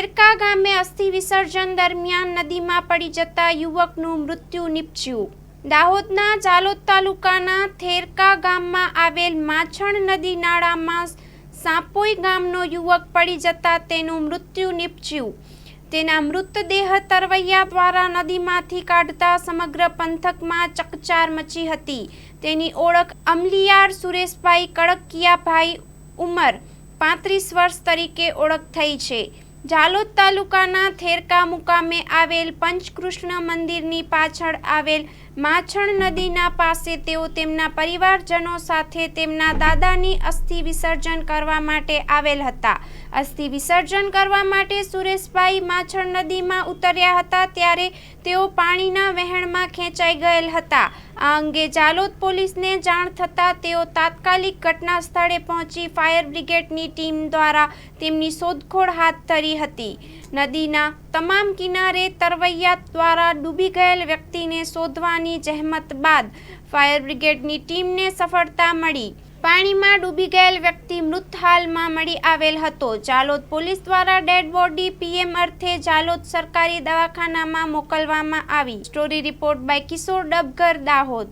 થેરકા ગામે અસ્થિ વિસર્જન દરમિયાન નદીમાં પડી જતા યુવકનું મૃત્યુ નીપજ્યું. દાહોદના જાલોદ તાલુકાના થેરકા ગામમાં આવેલ માછણ નદી નાળામાં સાપોઈ ગામનો યુવક પડી જતા તેનું મૃત્યુ નીપજ્યું. તેના મૃતદેહ તરવૈયા દ્વારા નદીમાંથી કાઢતા સમગ્ર પંથકમાં ચકચાર મચી હતી. તેની ઓળખ અમલિયાર સુરેશભાઈ કડકિયાભાઈ ઉંમર, પાંત્રીસ વર્ષ તરીકે ઓળખ થઈ છે. જાલોદ તાલુકાના થેરકા મુકામે આવેલ પંચકૃષ્ણ મંદિરની પાછળ આવેલ માછણ નદીના પાસે તેઓ તેમના પરિવારજનો સાથે તેમના દાદાની અસ્થિ વિસર્જન કરવા માટે આવેલ હતા. અસ્થિ વિસર્જન કરવા માટે સુરેશભાઈ માછણ નદીમાં ઉતર્યા હતા ત્યારે તેઓ પાણીના વહેણમાં ખેંચાઈ ગયેલ હતા. આ અંગે જાલોદ પોલીસને જાણ થતાં તેઓ તાત્કાલિક ઘટના સ્થળે પહોંચી ફાયર બ્રિગેડની ટીમ દ્વારા તેમની શોધખોળ હાથ ધરી હતી. નદીના તમામ કિનારે તરવૈયા દ્વારા ડૂબી ગયેલ વ્યક્તિને શોધવાની જહેમત બાદ ફાયર બ્રિગેડની ટીમને સફળતા મળી. પાણીમાં ડૂબી ગયેલ વ્યક્તિ મૃત હાલમાં મળી આવેલ હતો. જાલોદ પોલીસ દ્વારા ડેડ બોડી પીએમ અર્થે જાલોદ સરકારી દવાખાનામાં મોકલવામાં આવી. Story report by Kishor Dabgar Dahod.